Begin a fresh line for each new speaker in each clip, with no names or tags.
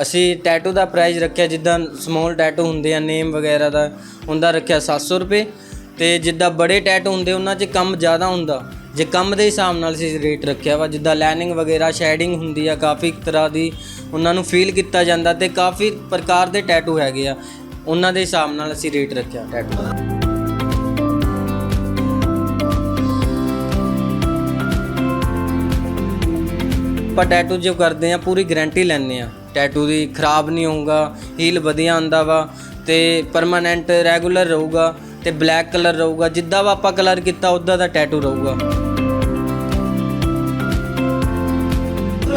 ਅਸੀਂ ਟੈਟੂ ਦਾ ਪ੍ਰਾਈਸ ਰੱਖਿਆ, ਜਿੱਦਾਂ ਸਮਾਲ ਟੈਟੂ ਹੁੰਦੇ ਆ ਨੇਮ ਵਗੈਰਾ ਦਾ, ਉਹਦਾ ਰੱਖਿਆ 700 ਰੁਪਏ। ਤੇ ਜਿੱਦਾਂ ਬੜੇ ਟੈਟੂ ਹੁੰਦੇ, ਉਹਨਾਂ 'ਚ ਕੰਮ ਜ਼ਿਆਦਾ ਹੁੰਦਾ। ਜੇ ਕੰਮ ਦੇ ਹਿਸਾਬ ਨਾਲ ਅਸੀਂ ਰੇਟ ਰੱਖਿਆ ਵਾ, ਜਿੱਦਾਂ ਲਾਈਨਿੰਗ ਵਗੈਰਾ ਸ਼ੈਡਿੰਗ ਹੁੰਦੀ ਆ, ਕਾਫੀ ਤਰ੍ਹਾਂ ਦੀ ਉਹਨਾਂ ਨੂੰ ਫੀਲ ਕੀਤਾ ਜਾਂਦਾ ਤੇ ਕਾਫੀ ਪ੍ਰਕਾਰ ਦੇ ਟੈਟੂ ਹੈਗੇ ਆ। ਉਹਨਾਂ ਦੇ ਹਿਸਾਬ ਨਾਲ ਅਸੀਂ ਰੇਟ ਰੱਖਿਆ ਟੈਟੂ ਦਾ। ਆਪਾਂ ਟੈਟੂ ਜੋ ਕਰਦੇ ਆ, ਪੂਰੀ ਗਾਰੰਟੀ ਲੈਂਦੇ ਆ। ਟੈਟੂ ਦੀ ਖਰਾਬ ਨਹੀਂ ਹੋਊਗਾ ਹੀਲ ਵਧੀਆ ਆਂਦਾ ਵਾ ਤੇ ਪਰਮਾਨੈਂਟ ਰੈਗੂਲਰ ਰਹੂਗਾ ਤੇ ਬਲੈਕ ਕਲਰ ਰਹੂਗਾ ਜਿੱਦਾਂ ਵਾ ਆਪਾਂ ਕਲਰ ਕੀਤਾ ਉਦਾਂ ਦਾ ਟੈਟੂ ਰਹੂਗਾ।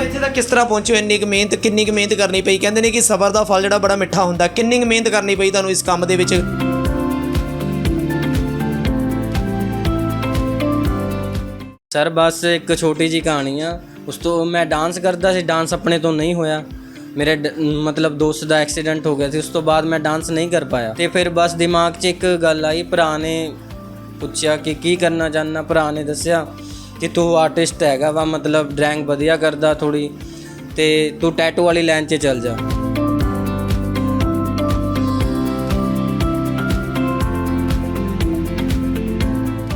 ਇੱਥੇ ਤੱਕ ਕਿਸ ਤਰ੍ਹਾਂ ਪਹੁੰਚੇ ਹੋ? ਇੰਨੀ ਕੁ ਮਿਹਨਤ ਕਿੰਨੀ ਕੁ ਮਿਹਨਤ ਕਰਨੀ ਪਈ? ਕਹਿੰਦੇ ਨੇ ਕਿ ਸਬਰ ਦਾ ਫਲ ਜਿਹੜਾ ਬੜਾ ਮਿੱਠਾ ਹੁੰਦਾ। ਕਿੰਨੀ ਕੁ ਮਿਹਨਤ ਕਰਨੀ ਪਈ ਤੁਹਾਨੂੰ ਇਸ ਕੰਮ ਦੇ ਵਿੱਚ?
ਸਰ ਬਸ ਇੱਕ ਛੋਟੀ ਜੀ ਕਹਾਣੀ ਆ। ਉਸ ਤੋਂ ਮੈਂ ਡਾਂਸ ਕਰਦਾ ਸੀ ਡਾਂਸ ਆਪਣੇ ਤੋਂ ਨਹੀਂ ਹੋਇਆ। ਮੇਰੇ ਡ- ਮਤਲਬ ਦੋਸਤ ਦਾ ਐਕਸੀਡੈਂਟ ਹੋ ਗਿਆ ਸੀ, ਉਸ ਤੋਂ ਬਾਅਦ ਮੈਂ ਡਾਂਸ ਨਹੀਂ ਕਰ ਪਾਇਆ। ਤੇ ਫਿਰ ਬਸ ਦਿਮਾਗ 'ਚ ਇੱਕ ਗੱਲ ਆਈ, ਭਰਾ ਨੇ ਪੁੱਛਿਆ ਕਿ ਕੀ ਕਰਨਾ ਚਾਹੁੰਦਾ ਭਰਾ ਨੇ ਦੱਸਿਆ ਕਿ ਤੂੰ ਆਰਟਿਸਟ ਹੈਗਾ ਵਾ, ਮਤਲਬ ਡਰਾਇੰਗ ਵਧੀਆ ਕਰਦਾ ਥੋੜੀ ਤੇ ਤੂੰ ਟੈਟੂ ਵਾਲੀ ਲਾਈਨ 'ਚ ਚੱਲ ਜਾ।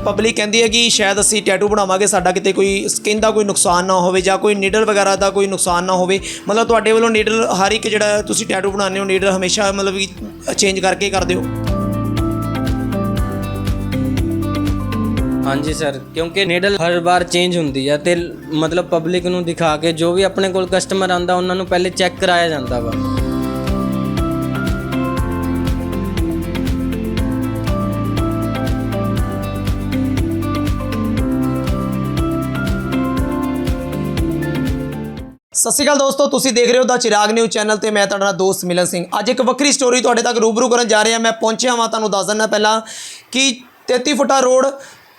ਪਬਲਿਕ ਕਹਿੰਦੀ ਹੈ ਕਿ ਸ਼ਾਇਦ ਅਸੀਂ ਟੈਟੂ ਬਣਾਵਾਂਗੇ, ਸਾਡਾ ਕਿਤੇ ਕੋਈ ਸਕਿਨ ਦਾ ਕੋਈ ਨੁਕਸਾਨ ਨਾ ਹੋਵੇ ਜਾਂ ਕੋਈ ਨੀਡਲ ਵਗੈਰਾ ਦਾ ਕੋਈ ਨੁਕਸਾਨ ਨਾ ਹੋਵੇ। ਮਤਲਬ ਤੁਹਾਡੇ ਵੱਲੋਂ ਨੀਡਲ ਹਰ ਇੱਕ ਜਿਹੜਾ ਤੁਸੀਂ ਟੈਟੂ ਬਣਾਉਂਦੇ ਹੋ ਨੀਡਲ ਹਮੇਸ਼ਾ ਮਤਲਬ ਕਿ ਚੇਂਜ ਕਰਕੇ ਕਰਦੇ ਹੋ?
ਹਾਂਜੀ ਸਰ, ਕਿਉਂਕਿ ਨੀਡਲ ਹਰ ਵਾਰ ਚੇਂਜ ਹੁੰਦੀ ਆ ਤੇ ਮਤਲਬ ਪਬਲਿਕ ਨੂੰ ਦਿਖਾ ਕੇ ਜੋ ਵੀ ਆਪਣੇ ਕੋਲ ਕਸਟਮਰ ਆਂਦਾ ਉਹਨਾਂ ਨੂੰ ਪਹਿਲੇ ਚੈੱਕ ਕਰਾਇਆ ਜਾਂਦਾ ਵਾ।
ਸਤਿ ਸ਼੍ਰੀ ਅਕਾਲ ਦੋਸਤੋ, ਤੁਸੀਂ ਦੇਖ ਰਹੇ ਹੋ ਦਾ ਚਿਰਾਗ ਨਿਊਜ਼ ਚੈਨਲ ਤੇ ਮੈਂ ਤੁਹਾਡਾ ਦੋਸਤ ਮਿਲਨ ਸਿੰਘ। ਅੱਜ ਇੱਕ ਵੱਖਰੀ ਸਟੋਰੀ ਤੁਹਾਡੇ ਤੱਕ ਰੂਬਰੂ ਕਰਨ ਜਾ ਰਿਹਾ। ਮੈਂ ਪਹੁੰਚਿਆ ਹਾਂ ਤੁਹਾਨੂੰ ਦੱਸ ਦਿੰਦਾ ਪਹਿਲਾਂ ਕਿ 33 ਫੁੱਟਾ ਰੋਡ,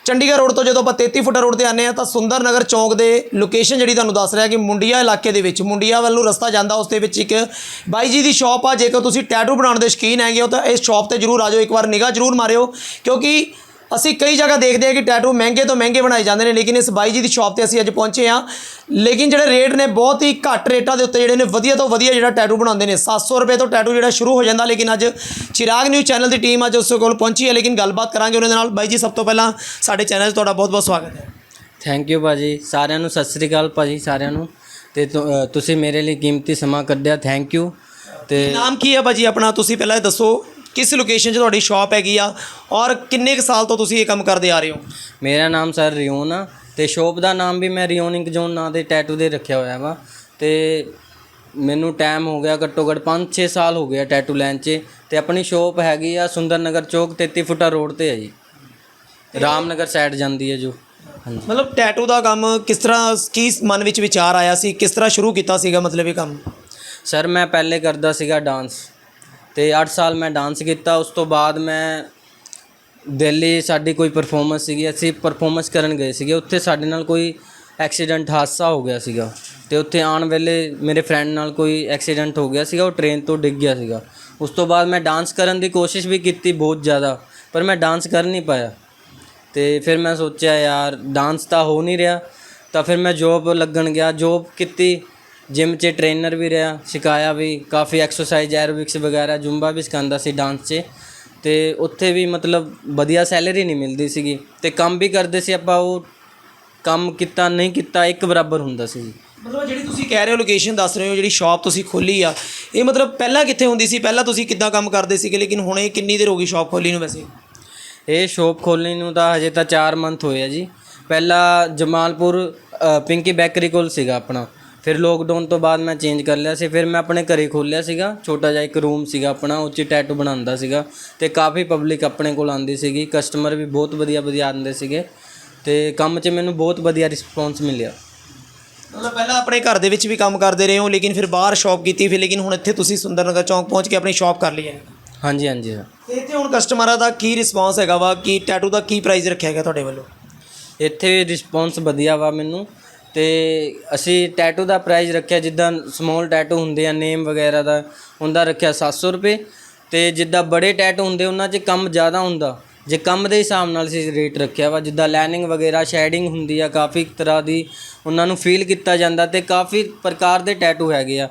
ਚੰਡੀਗੜ੍ਹ ਰੋਡ ਤੋਂ ਜਦੋਂ ਆਪਾਂ 33 ਫੁੱਟਾ ਰੋਡ ਤੇ ਆਨੇ ਆ ਤਾਂ ਸੁੰਦਰ ਨਗਰ ਚੌਂਕ ਦੇ ਲੋਕੇਸ਼ਨ ਜਿਹੜੀ ਤੁਹਾਨੂੰ ਦੱਸ ਰਿਹਾ ਕਿ ਮੁੰਡੀਆ ਇਲਾਕੇ ਦੇ ਵਿੱਚ, ਮੁੰਡੀਆ ਵੱਲ ਨੂੰ ਰਸਤਾ ਜਾਂਦਾ ਉਸ ਦੇ ਵਿੱਚ ਇੱਕ ਬਾਈ ਜੀ ਦੀ ਸ਼ਾਪ ਆ। ਜੇਕਰ ਤੁਸੀਂ ਟੈਟੂ ਬਣਾਉਣ ਦੇ ਸ਼ੌਕੀਨ ਹੈਗੇ ਹੋ ਤਾਂ ਇਸ ਸ਼ਾਪ ਤੇ ਜਰੂਰ ਆ ਜਾਓ, ਇੱਕ ਵਾਰ ਨਿਗਾਹ ਜਰੂਰ ਮਾਰਿਓ ਕਿਉਂਕਿ ਅਸੀਂ ਕਈ ਜਗ੍ਹਾ ਦੇਖਦੇ ਹਾਂ ਕਿ ਟੈਟੂ ਮਹਿੰਗੇ ਤੋਂ ਮਹਿੰਗੇ ਬਣਾਏ ਜਾਂਦੇ ਨੇ ਲੇਕਿਨ ਇਸ ਬਾਈ ਜੀ ਦੀ ਸ਼ਾਪ ਤੇ ਅਸੀਂ ਅੱਜ ਪਹੁੰਚੇ ਹਾਂ। ਲੇਕਿਨ ਜਿਹੜੇ ਰੇਟ ਨੇ ਬਹੁਤ ਹੀ ਘੱਟ ਰੇਟਾਂ ਦੇ ਉੱਤੇ ਜਿਹੜੇ ਨੇ ਵਧੀਆ ਤੋਂ ਵਧੀਆ ਜਿਹੜਾ ਟੈਟੂ ਬਣਾਉਂਦੇ ਨੇ। 700 ਰੁਪਏ ਤੋਂ ਟੈਟੂ ਜਿਹੜਾ ਸ਼ੁਰੂ ਹੋ ਜਾਂਦਾ ਲੇਕਿਨ ਅੱਜ ਚਿਰਾਗ ਨਿਊਜ਼ ਚੈਨਲ ਦੀ ਟੀਮ ਅੱਜ ਉਸ ਕੋਲ ਪਹੁੰਚੀ ਹੈ ਲੇਕਿਨ ਗੱਲਬਾਤ ਕਰਾਂਗੇ ਉਹਨਾਂ ਦੇ ਨਾਲ। ਬਾਈ ਜੀ ਸਭ ਤੋਂ ਪਹਿਲਾਂ ਸਾਡੇ ਚੈਨਲ 'ਚ ਤੁਹਾਡਾ ਬਹੁਤ ਬਹੁਤ ਸਵਾਗਤ ਹੈ।
ਥੈਂਕ ਯੂ ਭਾਜੀ। ਸਾਰਿਆਂ ਨੂੰ ਸਤਿ ਸ੍ਰੀ ਅਕਾਲ ਭਾਜੀ ਸਾਰਿਆਂ ਨੂੰ। ਤੇ ਤੁਸੀਂ ਮੇਰੇ ਲਈ ਕੀਮਤੀ ਸਮਾਂ ਕੱਢਿਆ ਥੈਂਕ ਯੂ ਤੇ
ਨਾਮ ਕੀ ਹੈ ਭਾਜੀ ਆਪਣਾ? ਤੁਸੀਂ ਪਹਿਲਾਂ ਇਹ ਦੱਸੋ। ਕਿਸ ਲੋਕੇਸ਼ਨ 'ਚ ਤੁਹਾਡੀ ਸ਼ਾਪ ਹੈਗੀ ਆ? ਔਰ ਕਿੰਨੇ ਕੁ ਸਾਲ ਤੋਂ ਤੁਸੀਂ ਇਹ ਕੰਮ ਕਰਦੇ ਆ ਰਹੇ ਹੋ?
ਮੇਰਾ ਨਾਮ ਸਰ ਰਿਓਨ ਆ ਤੇ ਸ਼ੋਪ ਦਾ ਨਾਮ ਵੀ ਮੈਂ ਰਿਓਨ ਇੰਕ ਜ਼ੋਨ ਨਾਂ ਦੇ ਟੈਟੂ ਦੇ ਰੱਖਿਆ ਹੋਇਆ ਵਾ ਤੇ ਮੈਨੂੰ ਟਾਈਮ ਹੋ ਗਿਆ ਘੱਟੋ ਘੱਟ 5-6 ਸਾਲ ਹੋ ਗਿਆ ਟੈਟੂ ਲੈਣ 'ਚ। ਤੇ ਆਪਣੀ ਸ਼ੋਪ ਹੈਗੀ ਆ ਸੁੰਦਰ ਨਗਰ ਚੌਕ 33 ਫੁੱਟਾ ਰੋਡ ਤੇ ਹੈ ਜੀ। ਰਾਮਨਗਰ ਸਾਈਡ ਜਾਂਦੀ ਹੈ ਜੋ। ਹਾਂਜੀ।
ਮਤਲਬ ਟੈਟੂ ਦਾ ਕੰਮ ਕਿਸ ਤਰ੍ਹਾਂ ਕੀ ਮਨ ਵਿੱਚ ਵਿਚਾਰ ਆਇਆ ਸੀ? ਕਿਸ ਤਰ੍ਹਾਂ ਸ਼ੁਰੂ ਕੀਤਾ ਸੀਗਾ ਮਤਲਬ ਇਹ ਕੰਮ?
ਸਰ ਮੈਂ ਪਹਿਲੇ ਕਰਦਾ ਸੀਗਾ ਡਾਂਸ ਅਤੇ ਅੱਠ ਸਾਲ ਮੈਂ ਡਾਂਸ ਕੀਤਾ, ਉਸ ਤੋਂ ਬਾਅਦ ਮੈਂ ਦਿੱਲੀ ਸਾਡੀ ਕੋਈ ਪਰਫੋਰਮੈਂਸ ਸੀਗੀ, ਅਸੀਂ ਪਰਫੋਰਮੈਂਸ ਕਰਨ ਗਏ ਸੀਗੇ, ਉੱਥੇ ਸਾਡੇ ਨਾਲ ਕੋਈ ਐਕਸੀਡੈਂਟ ਹਾਦਸਾ ਹੋ ਗਿਆ ਸੀਗਾ ਅਤੇ ਉੱਥੇ ਆਉਣ ਵੇਲੇ ਮੇਰੇ ਫਰੈਂਡ ਨਾਲ ਕੋਈ ਐਕਸੀਡੈਂਟ ਹੋ ਗਿਆ ਸੀਗਾ, ਉਹ ਟ੍ਰੇਨ ਤੋਂ ਡਿੱਗ ਗਿਆ ਸੀਗਾ। ਉਸ ਤੋਂ ਬਾਅਦ ਮੈਂ ਡਾਂਸ ਕਰਨ ਦੀ ਕੋਸ਼ਿਸ਼ ਵੀ ਕੀਤੀ ਬਹੁਤ ਜ਼ਿਆਦਾ, ਪਰ ਮੈਂ ਡਾਂਸ ਕਰ ਨਹੀਂ ਪਾਇਆ। ਅਤੇ ਫਿਰ ਮੈਂ ਸੋਚਿਆ, ਯਾਰ ਡਾਂਸ ਤਾਂ ਹੋ ਨਹੀਂ ਰਿਹਾ। ਤਾਂ ਫਿਰ ਮੈਂ ਜੋਬ ਲੱਗਣ ਗਿਆ ਜੋਬ ਕੀਤੀ। ਜਿਮ 'ਚ ਟ੍ਰੇਨਰ ਵੀ ਰਿਹਾ ਸਿਖਾਇਆ ਵੀ ਕਾਫੀ ਐਕਸਰਸਾਈਜ਼ ਐਰੋਬਿਕਸ ਵਗੈਰਾ ਜੁੰਬਾ ਵੀ ਸਿਖਾਉਂਦਾ ਸੀ ਡਾਂਸ 'ਚ। ਤੇ ਉੱਥੇ ਵੀ ਮਤਲਬ ਵਧੀਆ ਸੈਲਰੀ ਨਹੀਂ ਮਿਲਦੀ ਸੀਗੀ। ਤੇ ਕੰਮ ਵੀ ਕਰਦੇ ਸੀ ਆਪਾਂ ਉਹ ਕੰਮ ਕੀਤਾ ਨਹੀਂ ਕੀਤਾ ਇੱਕ ਬਰਾਬਰ ਹੁੰਦਾ ਸੀ ਜੀ।
ਮਤਲਬ ਜਿਹੜੀ ਤੁਸੀਂ ਕਹਿ ਰਹੇ ਹੋ ਲੋਕੇਸ਼ਨ ਦੱਸ ਰਹੇ ਹੋ ਜਿਹੜੀ ਸ਼ਾਪ ਤੁਸੀਂ ਖੋਲੀ ਆ ਇਹ ਮਤਲਬ ਪਹਿਲਾਂ ਕਿੱਥੇ ਹੁੰਦੀ ਸੀ? ਪਹਿਲਾਂ ਤੁਸੀਂ ਕਿੱਦਾਂ ਕੰਮ ਕਰਦੇ ਸੀਗੇ? ਲੇਕਿਨ ਹੁਣ ਇਹ ਕਿੰਨੀ ਦੇਰ ਹੋ ਗਈ ਸ਼ਾਪ ਖੋਲੀ ਨੂੰ ਵੈਸੇ?
ਇਹ ਸ਼ੋਪ ਖੋਲ੍ਹਣ ਨੂੰ ਤਾਂ ਹਜੇ ਤਾਂ 4 ਮੰਥ ਹੋਏ ਆ ਜੀ। ਪਹਿਲਾਂ ਜਮਾਲਪੁਰ ਪਿੰਕੀ ਬੈਕਰੀ ਕੋਲ ਸੀਗਾ ਆਪਣਾ। ਫਿਰ ਲੋਕਡਾਊਨ ਤੋਂ ਬਾਅਦ ਮੈਂ ਚੇਂਜ ਕਰ ਲਿਆ ਸੀ ਫਿਰ ਮੈਂ ਆਪਣੇ ਘਰੇ ਖੋਲ੍ਹਿਆ ਸੀਗਾ ਛੋਟਾ ਜਿਹਾ ਇੱਕ ਰੂਮ ਸੀਗਾ ਆਪਣਾ ਉਹ 'ਚ ਟੈਟੂ ਬਣਾਉਂਦਾ ਸੀਗਾ ਤੇ ਕਾਫੀ ਪਬਲਿਕ ਆਪਣੇ ਕੋਲ ਆਉਂਦੀ ਸੀਗੀ ਕਸਟਮਰ ਵੀ ਬਹੁਤ ਵਧੀਆ ਵਧੀਆ ਆਉਂਦੇ ਸੀਗੇ ਤੇ ਕੰਮ 'ਚ ਮੈਨੂੰ ਬਹੁਤ ਵਧੀਆ ਰਿਸਪੌਂਸ ਮਿਲਿਆ।
ਮਤਲਬ ਪਹਿਲਾਂ ਆਪਣੇ ਘਰ ਦੇ ਵਿੱਚ ਵੀ ਕੰਮ ਕਰਦੇ ਰਹੇ ਹੋ ਲੇਕਿਨ ਫਿਰ ਬਾਹਰ ਸ਼ਾਪ ਕੀਤੀ ਫਿਰ ਲੇਕਿਨ ਹੁਣ ਇੱਥੇ ਤੁਸੀਂ ਸੁੰਦਰਨਗਰ ਚੌਂਕ ਪਹੁੰਚ ਕੇ ਆਪਣੀ ਸ਼ਾਪ ਕਰ ਲਈ ਹੈ।
ਹਾਂਜੀ ਹਾਂਜੀ ਸਰ
ਤੇ ਇੱਥੇ ਹੁਣ ਕਸਟਮਰਾਂ ਦਾ ਕੀ ਰਿਸਪਾਂਸ ਹੈਗਾ ਵਾ ਕੀ ਟੈਟੂ ਦਾ ਕੀ ਪ੍ਰਾਈਸ ਰੱਖਿਆ ਗਿਆ ਤੁਹਾਡੇ ਵੱਲੋਂ?
ਇੱਥੇ ਰਿਸਪੌਂਸ ਵਧੀਆ ਵਾ ਮੈਨੂੰ। ਤੇ ਅਸੀਂ ਟੈਟੂ ਦਾ ਪ੍ਰਾਈਸ ਰੱਖਿਆ, ਜਿੱਦਾਂ ਸਮਾਲ ਟੈਟੂ ਹੁੰਦੇ ਆ ਨੇਮ ਵਗੈਰਾ ਦਾ, ਉਹਦਾ ਰੱਖਿਆ 700 ਰੁਪਏ। ਤੇ ਜਿੱਦਾਂ ਬੜੇ ਟੈਟੂ ਹੁੰਦੇ, ਉਹਨਾਂ 'ਚ ਕੰਮ ਜ਼ਿਆਦਾ ਹੁੰਦਾ। ਜੇ ਕੰਮ ਦੇ ਹਿਸਾਬ ਨਾਲ ਅਸੀਂ ਰੇਟ ਰੱਖਿਆ ਵਾ, ਜਿੱਦਾਂ ਲਾਈਨਿੰਗ ਵਗੈਰਾ ਸ਼ੈਡਿੰਗ ਹੁੰਦੀ ਆ, ਕਾਫੀ ਤਰ੍ਹਾਂ ਦੀ ਉਹਨਾਂ ਨੂੰ ਫੀਲ ਕੀਤਾ ਜਾਂਦਾ ਤੇ ਕਾਫੀ ਪ੍ਰਕਾਰ ਦੇ ਟੈਟੂ ਹੈਗੇ ਆ।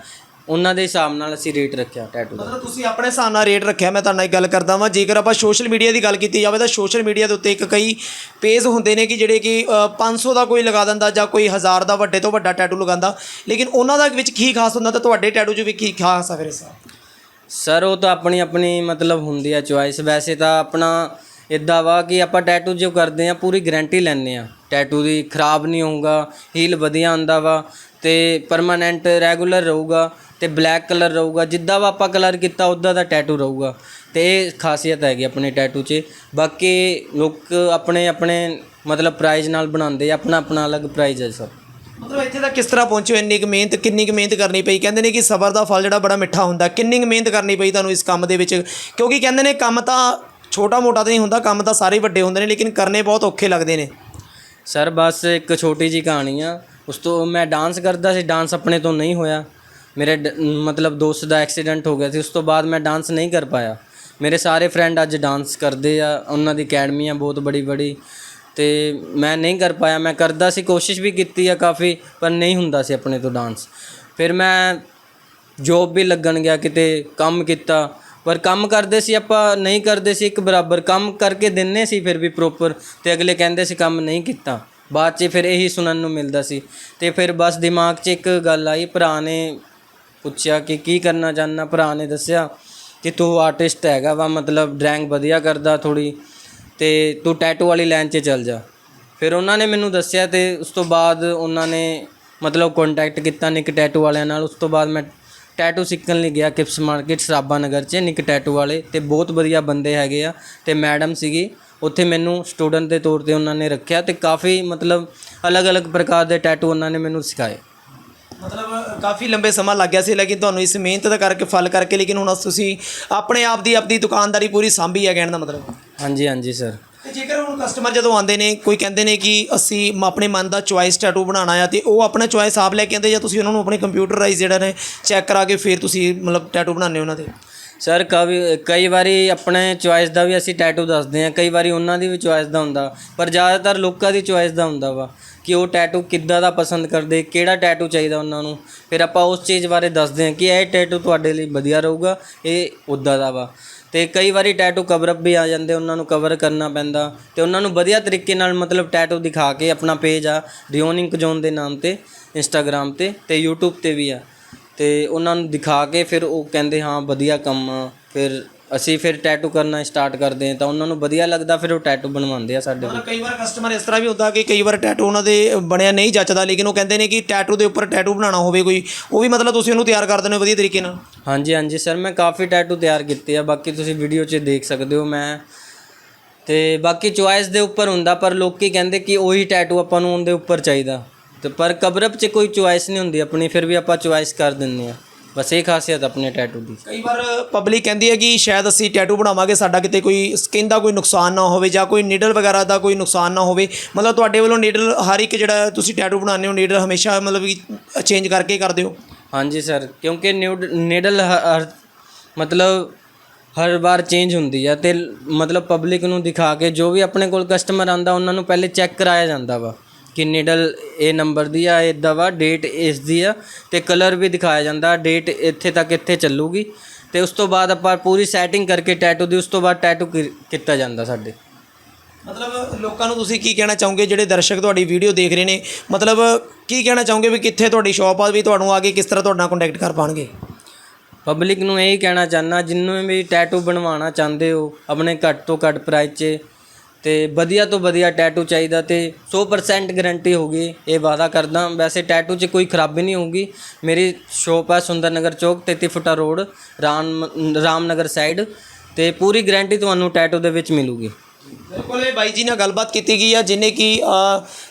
ਉਹਨਾਂ ਦੇ ਹਿਸਾਬ ਨਾਲ ਅਸੀਂ ਰੇਟ ਰੱਖਿਆ ਟੈਟੂ ਦਾ।
ਮਤਲਬ ਤੁਸੀਂ ਆਪਣੇ ਹਿਸਾਬ ਨਾਲ ਰੇਟ ਰੱਖਿਆ ਮੈਂ ਤੁਹਾਡੇ ਨਾਲ ਇੱਕ ਗੱਲ ਕਰਦਾ ਵਾਂ। ਜੇਕਰ ਆਪਾਂ ਸੋਸ਼ਲ ਮੀਡੀਆ ਦੀ ਗੱਲ ਕੀਤੀ ਜਾਵੇ ਤਾਂ ਸੋਸ਼ਲ ਮੀਡੀਆ ਦੇ ਉੱਤੇ ਇੱਕ ਕਈ ਪੇਜ ਹੁੰਦੇ ਨੇ ਕਿ ਜਿਹੜੇ ਕਿ ਅ, 500 ਦਾ ਕੋਈ ਲਗਾ ਦਿੰਦਾ ਜਾਂ ਕੋਈ 1000 ਦਾ ਵੱਡੇ ਤੋਂ ਵੱਡਾ ਟੈਟੂ ਲਗਾਉਂਦਾ। ਲੇਕਿਨ ਉਹਨਾਂ ਦਾ ਵਿੱਚ ਕੀ ਖਾਸ ਹੁੰਦਾ ਤੇ ਤੁਹਾਡੇ ਟੈਟੂ 'ਚ ਵੀ ਕੀ ਖਾਸ ਆ ਫਿਰ ਇਸ
ਸਰ ਉਹ ਤਾਂ ਆਪਣੀ ਆਪਣੀ ਮਤਲਬ ਹੁੰਦੀ ਆ ਚੁਆਇਸ ਵੈਸੇ ਤਾਂ ਆਪਣਾ ਇਦਾਂ ਵਾ ਕਿ ਆਪਾਂ ਟੈਟੂ ਜੋ ਕਰਦੇ ਆ ਪੂਰੀ ਗਾਰੰਟੀ ਲੈਂਦੇ ਆ। ਟੈਟੂ ਦੀ ਖਰਾਬ ਨਹੀਂ ਹੋਊਗਾ ਹੀਲ ਵਧੀਆ ਆਂਦਾ ਵਾ। ਤੇ ਪਰਮਾਨੈਂਟ ਰੈਗੂਲਰ ਰਹੂਗਾ ਤੇ ਬਲੈਕ ਕਲਰ ਰਹੂਗਾ ਜਿੱਦਾਂ ਵਾ ਆਪਾਂ ਕਲਰ ਕੀਤਾ ਉਦਾਂ ਦਾ ਟੈਟੂ ਰਹੂਗਾ। ਤੇ ਇਹ ਖਾਸੀਅਤ ਹੈਗੀ ਆਪਣੇ ਟੈਟੂ 'ਚ। ਬਾਕੀ ਲੋਕ ਆਪਣੇ ਆਪਣੇ ਮਤਲਬ ਪ੍ਰਾਈਜ਼ ਨਾਲ ਬਣਾਉਂਦੇ ਆ ਆਪਣਾ ਆਪਣਾ ਅਲੱਗ ਪ੍ਰਾਈਜ਼ ਹੈ ਸਰ
ਮਤਲਬ ਇੱਥੇ ਤੱਕ ਕਿਸ ਤਰ੍ਹਾਂ ਪਹੁੰਚੇ ਹੋ? ਇੰਨੀ ਕੁ ਮਿਹਨਤ ਕਿੰਨੀ ਕੁ ਮਿਹਨਤ ਕਰਨੀ ਪਈ? ਕਹਿੰਦੇ ਨੇ ਕਿ ਸਬਰ ਦਾ ਫਲ ਜਿਹੜਾ ਬੜਾ ਮਿੱਠਾ ਹੁੰਦਾ। ਕਿੰਨੀ ਕੁ ਮਿਹਨਤ ਕਰਨੀ ਪਈ ਤੁਹਾਨੂੰ ਇਸ ਕੰਮ ਦੇ ਵਿੱਚ? ਕਿਉਂਕਿ ਕਹਿੰਦੇ ਨੇ ਕੰਮ ਤਾਂ ਛੋਟਾ ਮੋਟਾ ਤਾਂ ਨਹੀਂ ਹੁੰਦਾ ਕੰਮ ਤਾਂ ਸਾਰੇ ਵੱਡੇ ਹੁੰਦੇ ਨੇ ਲੇਕਿਨ ਕਰਨੇ ਬਹੁਤ ਔਖੇ ਲੱਗਦੇ ਨੇ।
ਸਰ ਬਸ ਇੱਕ ਛੋਟੀ ਜੀ ਕਹਾਣੀ ਆ। ਉਸ ਤੋਂ ਮੈਂ ਡਾਂਸ ਕਰਦਾ ਸੀ ਡਾਂਸ ਆਪਣੇ ਤੋਂ ਨਹੀਂ ਹੋਇਆ। ਮੇਰੇ ਡ- ਮਤਲਬ ਦੋਸਤ ਦਾ ਐਕਸੀਡੈਂਟ ਹੋ ਗਿਆ ਸੀ, ਉਸ ਤੋਂ ਬਾਅਦ ਮੈਂ ਡਾਂਸ ਨਹੀਂ ਕਰ ਪਾਇਆ। ਮੇਰੇ ਸਾਰੇ ਫਰੈਂਡ ਅੱਜ ਡਾਂਸ ਕਰਦੇ ਆ, ਉਹਨਾਂ ਦੀ ਅਕੈਡਮੀ ਆ, ਬਹੁਤ ਬੜੀ ਬੜੀ। ਤੇ ਮੈਂ ਨਹੀਂ ਕਰ ਪਾਇਆ, ਮੈਂ ਕਰਦਾ ਸੀ, ਕੋਸ਼ਿਸ਼ ਵੀ ਕੀਤੀ ਆ ਕਾਫੀ, ਪਰ ਨਹੀਂ ਹੁੰਦਾ ਸੀ ਆਪਣੇ ਤੋਂ ਡਾਂਸ ਫਿਰ ਮੈਂ ਜੋਬ ਵੀ ਲੱਗਣ ਗਿਆ, ਕਿਤੇ ਕੰਮ ਕੀਤਾ। ਪਰ ਕੰਮ ਕਰਦੇ ਸੀ ਆਪਾਂ, ਨਹੀਂ ਕਰਦੇ ਸੀ ਇੱਕ ਬਰਾਬਰ। ਕੰਮ ਕਰਕੇ ਦਿੰਨੇ ਸੀ ਫਿਰ ਵੀ ਪ੍ਰੋਪਰ ਤੇ ਅਗਲੇ ਕਹਿੰਦੇ ਸੀ ਕੰਮ ਨਹੀਂ ਕੀਤਾ। ਬਾਅਦ 'ਚ ਫਿਰ ਇਹੀ ਸੁਣਨ ਨੂੰ ਮਿਲਦਾ ਸੀ। ਅਤੇ ਫਿਰ ਬਸ ਦਿਮਾਗ 'ਚ ਇੱਕ ਗੱਲ ਆਈ, ਭਰਾ ਨੇ ਪੁੱਛਿਆ ਕਿ ਕੀ ਕਰਨਾ ਚਾਹੁੰਦਾ? ਭਰਾ ਨੇ ਦੱਸਿਆ ਕਿ ਤੂੰ ਆਰਟਿਸਟ ਹੈਗਾ ਵਾ, ਮਤਲਬ ਡਰਾਇੰਗ ਵਧੀਆ ਕਰਦਾ ਥੋੜੀ ਤੇ ਤੂੰ ਟੈਟੂ ਵਾਲੀ ਲਾਈਨ 'ਚ ਚੱਲ ਜਾ। ਫਿਰ ਉਹਨਾਂ ਨੇ ਮੈਨੂੰ ਦੱਸਿਆ ਤੇ ਉਸ ਤੋਂ ਬਾਅਦ ਉਹਨਾਂ ਨੇ ਮਤਲਬ ਕੰਟੈਕਟ ਕੀਤਾ ਨਿਕ ਟੈਟੂ ਵਾਲਿਆਂ ਨਾਲ। ਉਸ ਤੋਂ ਬਾਅਦ ਮੈਂ ਟੈਟੂ ਸਿੱਖਣ ਲਈ ਗਿਆ ਕਿਪਸ ਮਾਰਕੀਟ ਸਰਾਬਾ ਨਗਰ 'ਚ, ਨਿਕ ਟੈਟੂ ਵਾਲੇ, ਤੇ ਬਹੁਤ ਵਧੀਆ ਬੰਦੇ ਹੈਗੇ ਆ। ਤੇ ਮੈਡਮ ਸੀਗੀ ਉੱਥੇ ਮੈਨੂੰ ਸਟੂਡੈਂਟ ਦੇ ਤੌਰ ਤੇ ਉਹਨਾਂ ਨੇ ਰੱਖਿਆ ਤੇ ਕਾਫੀ ਮਤਲਬ ਅਲੱਗ-ਅਲੱਗ ਪ੍ਰਕਾਰ ਦੇ ਟੈਟੂ ਉਹਨਾਂ ਨੇ ਮੈਨੂੰ ਸਿਖਾਏ।
ਮਤਲਬ ਕਾਫੀ ਲੰਬੇ ਸਮਾਂ ਲੱਗ ਗਿਆ ਸੀ ਲੇਕਿਨ ਤੁਹਾਨੂੰ ਇਸ ਮਿਹਨਤ ਦਾ ਕਰਕੇ ਫਲ ਕਰਕੇ ਲੇਕਿਨ ਹੁਣ ਤੁਸੀਂ ਆਪਣੇ ਆਪ ਦੀ ਆਪਣੀ ਦੁਕਾਨਦਾਰੀ ਪੂਰੀ ਸਾਂਭੀ ਹੈ ਕਹਿਣ ਦਾ ਮਤਲਬ?
ਹਾਂਜੀ ਹਾਂਜੀ ਸਰ।
ਤੇ ਜੇਕਰ ਹੁਣ ਕਸਟਮਰ ਜਦੋਂ ਆਉਂਦੇ ਨੇ ਕੋਈ ਕਹਿੰਦੇ ਨੇ ਕਿ ਅਸੀਂ ਮ- ਆਪਣੇ ਮਨ ਦਾ ਚੁਆਇਸ ਟੈਟੂ ਬਣਾਉਣਾ ਆ ਤੇ ਉਹ ਆਪਣਾ ਚੁਆਇਸ ਆਪ ਲੈ ਕੇ ਆਉਂਦੇ ਜਾਂ ਤੁਸੀਂ ਉਹਨਾਂ ਨੂੰ ਆਪਣੇ ਕੰਪਿਊਟਰਾਈਜ਼ ਜਿਹੜਾ ਨੇ ਚੈੱਕ ਕਰਾ ਕੇ ਫਿਰ ਤੁਸੀਂ ਮਤਲਬ ਟੈਟੂ ਬਣਾਉਂਦੇ ਹੋ ਉਹਨਾਂ ਦੇ?
ਸਰ ਕਵੀ, ਕਈ ਵਾਰੀ ਆਪਣੇ ਚੋਇਸ ਦਾ ਵੀ ਅਸੀਂ ਟੈਟੂ ਦੱਸਦੇ ਹਾਂ, ਕਈ ਵਾਰੀ ਉਹਨਾਂ ਦੀ ਵੀ ਚੋਇਸ ਦਾ ਹੁੰਦਾ, ਪਰ ਜ਼ਿਆਦਾਤਰ ਲੋਕਾਂ ਦੀ ਚੋਇਸ ਦਾ ਹੁੰਦਾ ਵਾ ਕਿ ਉਹ ਟੈਟੂ ਕਿੱਦਾਂ ਦਾ ਪਸੰਦ ਕਰਦੇ, ਕਿਹੜਾ ਟੈਟੂ ਚਾਹੀਦਾ ਉਹਨਾਂ ਨੂੰ। ਫਿਰ ਆਪਾਂ ਉਸ ਚੀਜ਼ ਬਾਰੇ ਦੱਸਦੇ ਹਾਂ ਕਿ ਇਹ ਟੈਟੂ ਤੁਹਾਡੇ ਲਈ ਵਧੀਆ ਰਹੂਗਾ, ਇਹ ਉੱਦਾਂ ਦਾ ਵਾ। ਤੇ ਕਈ ਵਾਰੀ ਟੈਟੂ ਕਵਰਅਪ ਵੀ ਆ ਜਾਂਦੇ, ਉਹਨਾਂ ਨੂੰ ਕਵਰ ਕਰਨਾ ਪੈਂਦਾ ਤੇ ਉਹਨਾਂ ਨੂੰ ਵਧੀਆ ਤਰੀਕੇ ਨਾਲ ਮਤਲਬ ਟੈਟੂ ਦਿਖਾ ਕੇ ਆਪਣਾ ਪੇਜ ਆ ਰਿਓਨਿੰਗ ਜੋਨ ਦੇ ਨਾਮ ਤੇ ਇੰਸਟਾਗ੍ਰam ਤੇ ਤੇ YouTube ਤੇ ਵੀ ਆ। ਤੇ ਉਹਨਾਂ ਨੂੰ ਦਿਖਾ ਕੇ ਫਿਰ ਉਹ ਕਹਿੰਦੇ ਹਾਂ ਵਧੀਆ ਕੰਮ ਆ। ਫਿਰ ਅਸੀਂ ਫਿਰ ਟੈਟੂ ਕਰਨਾ ਸਟਾਰਟ ਕਰਦੇ ਹਾਂ ਤਾਂ ਉਹਨਾਂ ਨੂੰ ਵਧੀਆ ਲੱਗਦਾ ਫਿਰ ਉਹ ਟੈਟੂ ਬਣਵਾਉਂਦੇ ਆ ਸਾਡੇ ਕੋਲ।
ਮਤਲਬ ਕਈ ਵਾਰ ਕਸਟਮਰ ਇਸ ਤਰ੍ਹਾਂ ਵੀ ਹੁੰਦਾ ਕਿ ਕਈ ਵਾਰ ਟੈਟੂ ਉਹਨਾਂ ਦੇ ਬਣਿਆ ਨਹੀਂ ਜੱਚਦਾ ਲੇਕਿਨ ਉਹ ਕਹਿੰਦੇ ਨੇ ਕਿ ਟੈਟੂ ਦੇ ਉੱਪਰ ਟੈਟੂ ਬਣਾਉਣਾ ਹੋਵੇ ਕੋਈ ਉਹ ਵੀ ਮਤਲਬ ਤੁਸੀਂ ਉਹਨੂੰ ਤਿਆਰ ਕਰ ਦਿੰਦੇ ਹੋ ਵਧੀਆ ਤਰੀਕੇ ਨਾਲ?
ਹਾਂਜੀ ਹਾਂਜੀ ਸਰ ਮੈਂ ਕਾਫੀ ਟੈਟੂ ਤਿਆਰ ਕੀਤੇ ਆ ਬਾਕੀ ਤੁਸੀਂ ਵੀਡੀਓ 'ਚ ਦੇਖ ਸਕਦੇ ਹੋ ਮੈਂ। ਤੇ ਬਾਕੀ ਚੁਆਇਸ ਦੇ ਉੱਪਰ ਹੁੰਦਾ ਪਰ ਲੋਕੀ ਕਹਿੰਦੇ ਕਿ ਉਹੀ ਟੈਟੂ ਆਪਾਂ ਨੂੰ ਉਹਦੇ ਉੱਪਰ ਚਾਹੀਦਾ। ਤੇ ਪਰ ਕਬਰਬ 'ਚ ਕੋਈ ਚੁਆਇਸ ਨਹੀਂ ਹੁੰਦੀ ਆਪਣੀ ਫਿਰ ਵੀ ਆਪਾਂ ਚੁਆਇਸ ਕਰ ਦਿੰਦੇ ਆ ਬਸ ਇਹ ਖਾਸੀਅਤ ਆਪਣੇ ਟੈਟੂ ਦੀ।
ਕਈ ਵਾਰ ਪਬਲਿਕ ਕਹਿੰਦੀ ਹੈ ਕਿ ਸ਼ਾਇਦ ਅਸੀਂ ਟੈਟੂ ਬਣਾਵਾਂਗੇ ਸਾਡਾ ਕਿਤੇ ਕੋਈ ਸਕਿਨ ਦਾ ਕੋਈ ਨੁਕਸਾਨ ਨਾ ਹੋਵੇ ਜਾਂ ਕੋਈ ਨੀਡਲ ਵਗੈਰਾ ਦਾ ਕੋਈ ਨੁਕਸਾਨ ਨਾ ਹੋਵੇ। ਮਤਲਬ ਤੁਹਾਡੇ ਵੱਲੋਂ ਨੀਡਲ ਹਰ ਇੱਕ ਜਿਹੜਾ ਤੁਸੀਂ ਟੈਟੂ ਬਣਾਉਂਦੇ ਹੋ ਨੀਡਲ ਹਮੇਸ਼ਾ ਮਤਲਬ ਕਿ ਚੇਂਜ ਕਰਕੇ ਕਰਦੇ ਹੋ?
ਹਾਂਜੀ ਸਰ ਕਿਉਂਕਿ ਨੀਡਲ ਮਤਲਬ ਹਰ ਵਾਰ ਚੇਂਜ ਹੁੰਦੀ ਆ ਤੇ ਮਤਲਬ ਪਬਲਿਕ ਨੂੰ ਦਿਖਾ ਕੇ ਜੋ ਵੀ ਆਪਣੇ ਕੋਲ ਕਸਟਮਰ ਆਂਦਾ ਉਹਨਾਂ ਨੂੰ ਪਹਿਲੇ ਚੈੱਕ ਕਰਾਇਆ ਜਾਂਦਾ ਵਾ। ਕਿ ਨੀਡਲ ਇਹ ਨੰਬਰ ਦੀ ਆ ਇਦਾਂ ਵਾ ਡੇਟ ਇਸ ਦੀ ਆ ਤੇ ਕਲਰ ਵੀ ਦਿਖਾਇਆ ਜਾਂਦਾ ਡੇਟ ਇੱਥੇ ਤੱਕ ਇੱਥੇ ਚੱਲੂਗੀ। ਤੇ ਉਸ ਤੋਂ ਬਾਅਦ ਆਪਾਂ ਪੂਰੀ ਸੈਟਿੰਗ ਕਰਕੇ ਟੈਟੂ ਦੀ ਉਸ ਤੋਂ ਬਾਅਦ ਟੈਟੂ ਕੀਤਾ ਜਾਂਦਾ ਸਾਡੇ।
ਮਤਲਬ ਲੋਕਾਂ ਨੂੰ ਤੁਸੀਂ ਕੀ ਕਹਿਣਾ ਚਾਹੋਗੇ ਜਿਹੜੇ ਦਰਸ਼ਕ ਤੁਹਾਡੀ ਵੀਡੀਓ ਦੇਖ ਰਹੇ ਨੇ? ਮਤਲਬ ਕੀ ਕਹਿਣਾ ਚਾਹੋਗੇ ਵੀ ਕਿੱਥੇ ਤੁਹਾਡੀ ਸ਼ਾਪ ਆ ਵੀ ਤੁਹਾਨੂੰ ਆ ਕੇ ਕਿਸ ਤਰ੍ਹਾਂ ਤੁਹਾਡੇ ਕੰਟੈਕਟ ਕਰ ਪਾਣਗੇ?
ਪਬਲਿਕ ਨੂੰ ਇਹੀ ਕਹਿਣਾ ਚਾਹਨਾ ਜਿੰਨੂੰ ਵੀ ਟੈਟੂ ਬਣਵਾਉਣਾ ਚਾਹੁੰਦੇ ਹੋ ਆਪਣੇ ਘੱਟ ਤੋਂ ਘੱਟ ਪ੍ਰਾਈਸ 'ਚ ਤੇ ਵਧੀਆ ਤੋਂ ਵਧੀਆ ਟੈਟੂ ਚਾਹੀਦਾ ਤੇ 100% ਗਾਰੰਟੀ ਹੋਗੀ ਇਹ ਵਾਅਦਾ ਕਰਦਾ। ਵੈਸੇ ਟੈਟੂ 'ਚ ਕੋਈ ਖਰਾਬੀ ਨਹੀਂ ਹੋਊਗੀ। ਮੇਰੀ ਸ਼ੋਪ ਹੈ ਸੁੰਦਰ ਨਗਰ ਚੌਕ 33 ਫੁੱਟਾ ਰੋਡ ਰਾਮ, ਰਾਮਨਗਰ ਸਾਈਡ ਤੇ ਪੂਰੀ ਗਾਰੰਟੀ ਤੁਹਾਨੂੰ ਟੈਟੂ ਦੇ ਵਿੱਚ ਮਿਲੂਗੀ।
ਬਿਲਕੁਲ, ਇਹ ਬਾਈ ਜੀ ਨਾਲ ਗੱਲਬਾਤ ਕੀਤੀ ਗਈ ਆ, ਜਿਨੇ ਕਿ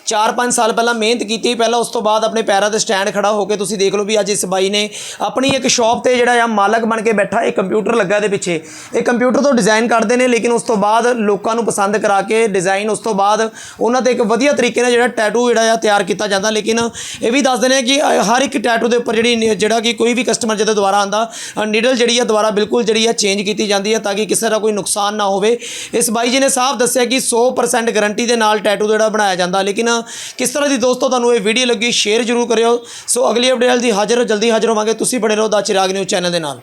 4-5 ਸਾਲ ਪਹਿਲਾਂ ਮਿਹਨਤ ਕੀਤੀ, ਪਹਿਲਾਂ ਉਸ ਤੋਂ ਬਾਅਦ ਆਪਣੇ ਪੈਰਾਂ ਤੇ ਸਟੈਂਡ ਖੜਾ ਹੋ ਕੇ ਤੁਸੀਂ ਦੇਖ ਲਓ ਵੀ ਅੱਜ ਇਸ ਬਾਈ ਨੇ ਆਪਣੀ ਇੱਕ ਸ਼ਾਪ ਤੇ ਜਿਹੜਾ ਆ ਮਾਲਕ ਬਣ ਕੇ ਬੈਠਾ, ਇਹ ਕੰਪਿਊਟਰ ਲੱਗਾ ਇਹਦੇ ਪਿੱਛੇ। ਇਹ ਕੰਪਿਊਟਰ ਤੋਂ ਡਿਜ਼ਾਈਨ ਕਰਦੇ ਨੇ, ਲੇਕਿਨ ਉਸ ਤੋਂ ਬਾਅਦ ਲੋਕਾਂ ਨੂੰ ਪਸੰਦ ਕਰਾ ਕੇ ਡਿਜ਼ਾਈਨ, ਉਸ ਤੋਂ ਬਾਅਦ ਉਹਨਾਂ ਤੇ ਇੱਕ ਵਧੀਆ ਤਰੀਕੇ ਨਾਲ ਜਿਹੜਾ ਟੈਟੂ ਜਿਹੜਾ ਆ ਤਿਆਰ ਕੀਤਾ ਜਾਂਦਾ, ਲੇਕਿਨ ਇਹ ਵੀ ਦੱਸਦੇ ਨੇ ਕਿ ਹਰ ਇੱਕ ਟੈਟੂ ਦੇ ਉੱਪਰ ਜਿਹੜੀ ਨੀ- ਜਿਹੜਾ ਕਿ ਕੋਈ ਵੀ ਕਸਟਮਰ ਜਦੋਂ ਦੁਬਾਰਾ ਆਂਦਾ ਨੀਡਲ ਜਿਹੜੀ ਆ ਦੁਬਾਰਾ ਬਿਲਕੁਲ ਜਿਹੜੀ ਆ ਚੇਂਜ ਕੀਤੀ ਜਾਂਦੀ ਹੈ ਤਾਂ ਕਿ ਕਿਸੇ ਦਾ ਕੋਈ ਨੁਕਸਾਨ ਨਾ ਹੋਵੇ। ਇਸ ਬਾਈ ਜੀ ਨੇ ਸਾਫ਼ ਦੱਸਿਆ ਕਿ 100% ਗਾਰੰਟੀ ਦੇ ਨਾਲ ਟੈਟੂ ਜਿਹੜਾ ਬਣਾਇਆ ਜਾਂਦਾ। ਲੇਕਿਨ ਕਿਸ ਤਰ੍ਹਾਂ ਦੀ ਦੋਸਤੋ ਤੁਹਾਨੂੰ ਇਹ ਵੀਡੀਓ ਲੱਗੀ ਸ਼ੇਅਰ ਜ਼ਰੂਰ ਕਰਿਓ। ਸੋ ਅਗਲੀ ਅਪਡੇਟ ਦੀ ਹਾਜ਼ਰ ਜਲਦੀ ਹਾਜ਼ਰ ਹੋਵਾਂਗੇ। ਤੁਸੀਂ ਬਣੇ ਰਹੋ ਦਾ ਚਿਰਾਗ ਨਿਊਜ਼ ਚੈਨਲ ਦੇ ਨਾਲ।